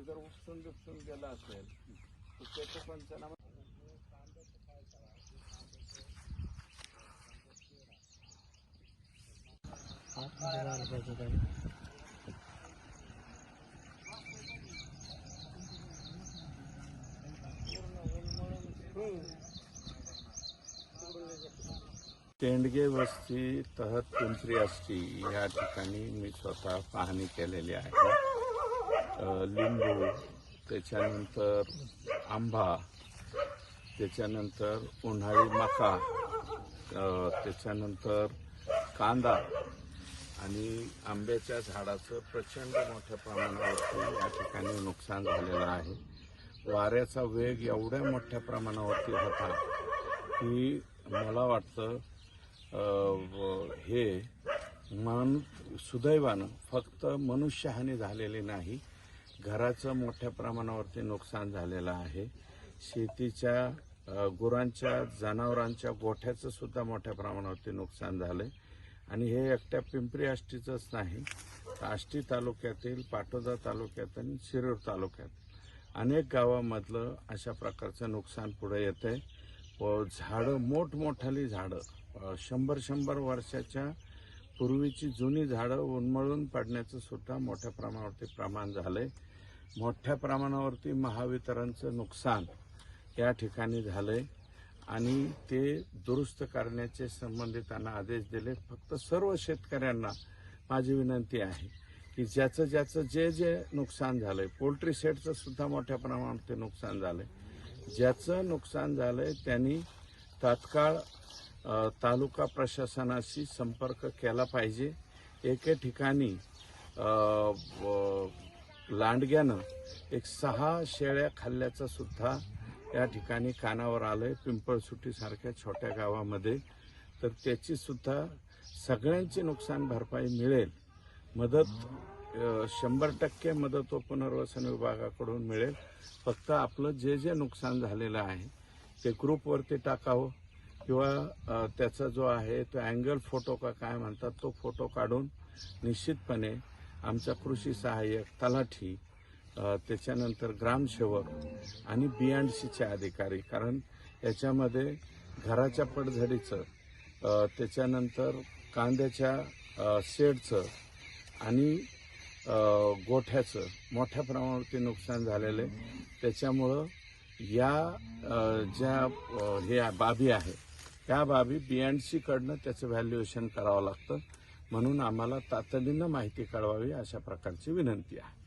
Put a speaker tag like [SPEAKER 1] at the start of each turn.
[SPEAKER 1] ते जर उपसून बिपसून गेलं असेल तर त्याचं पंचनामा तेंडगे वस्ती तहत पिंपरी असती या ठिकाणी मी स्वतः पाहणी केलेली आहे. लिंबू त्याच्यानंतर आंबा त्याच्यानंतर उन्हाळी मका त्याच्यानंतर कांदा आणि आंब्याच्या झाडाचं प्रचंड मोठ्या प्रमाणावरती या ठिकाणी नुकसान झालेलं आहे. वाऱ्याचा वेग एवढ्या मोठ्या प्रमाणावरती होता की मला वाटतं हे मन सुदैवानं फक्त मनुष्यहानी झालेली नाही घराचं मोठ्या प्रमाणावरती नुकसान झालेलं आहे. शेतीच्या गुरांच्या जनावरांच्या गोठ्याचं सुद्धा मोठ्या प्रमाणावरती नुकसान झालंय. आणि हे एकट्या पिंपरी आष्टीचंच नाही. तर आष्टी तालुक्यातील पाटोदा तालुक्यात आणि शिरूर तालुक्यात. अनेक गावामधलं अशा प्रकारचं नुकसान पुढे आहे व झाडं मोठमोठाली झाडं शंभर शंभर वर्षाच्या पूर्वीची जुनी झाडं उन्मळून पडण्याचं सुद्धा मोठ्या प्रमाणावरती प्रमाण झालं आहे मोठ्या प्रमाणावरती महावितरणचं नुकसान या ठिकाणी झालंय. आणि ते दुरुस्त करण्याचे संबंधितांना आदेश दिले फक्त सर्व शेतकऱ्यांना माझी विनंती आहे की ज्याचं ज्याचं जे जे नुकसान झालंय पोल्ट्री सेटचं सुद्धा मोठ्या प्रमाणावरती नुकसान झालंय. ज्याचं नुकसान झालंय त्यांनी तात्काळ तालुका प्रशासनाशी संपर्क केला पाहिजे. एके ठिकाणी लांडग्यानं एक सहा शेळ्या खाल्ल्याचा सुद्धा या ठिकाणी कानावर आलंय. आहे सारख्या छोट्या गावामध्ये. तर त्याची सुद्धा सगळ्यांची नुकसान भरपाई मिळेल. मदत शंभर टक्के मदत व पुनर्वसन विभागाकडून मिळेल. फक्त आपलं जे जे नुकसान झालेलं आहे ते ग्रुपवरती टाकावं किंवा त्याचा जो आहे तो अँगल फोटो का काय म्हणतात तो फोटो काढून निश्चितपणे आमचा कृषी सहाय्यक तलाठी त्याच्यानंतर ग्रामसेवक आणि बी एंड सीचे अधिकारी. कारण याच्यामध्ये घराच्या पडझडीचं त्याच्यानंतर कांद्याच्या शेडचं आणि गोठ्याचं मोठ्या प्रमाणावरती नुकसान झालेलं आहे. त्याच्यामुळं या ज्या हे बाबी आहे त्या बाबी बी अँड सीकडनं त्याचं व्हॅल्युएशन करावं लागतं. म्हणून आम्हाला तातडीनं माहिती कळवावी अशा प्रकारची विनंती आहे.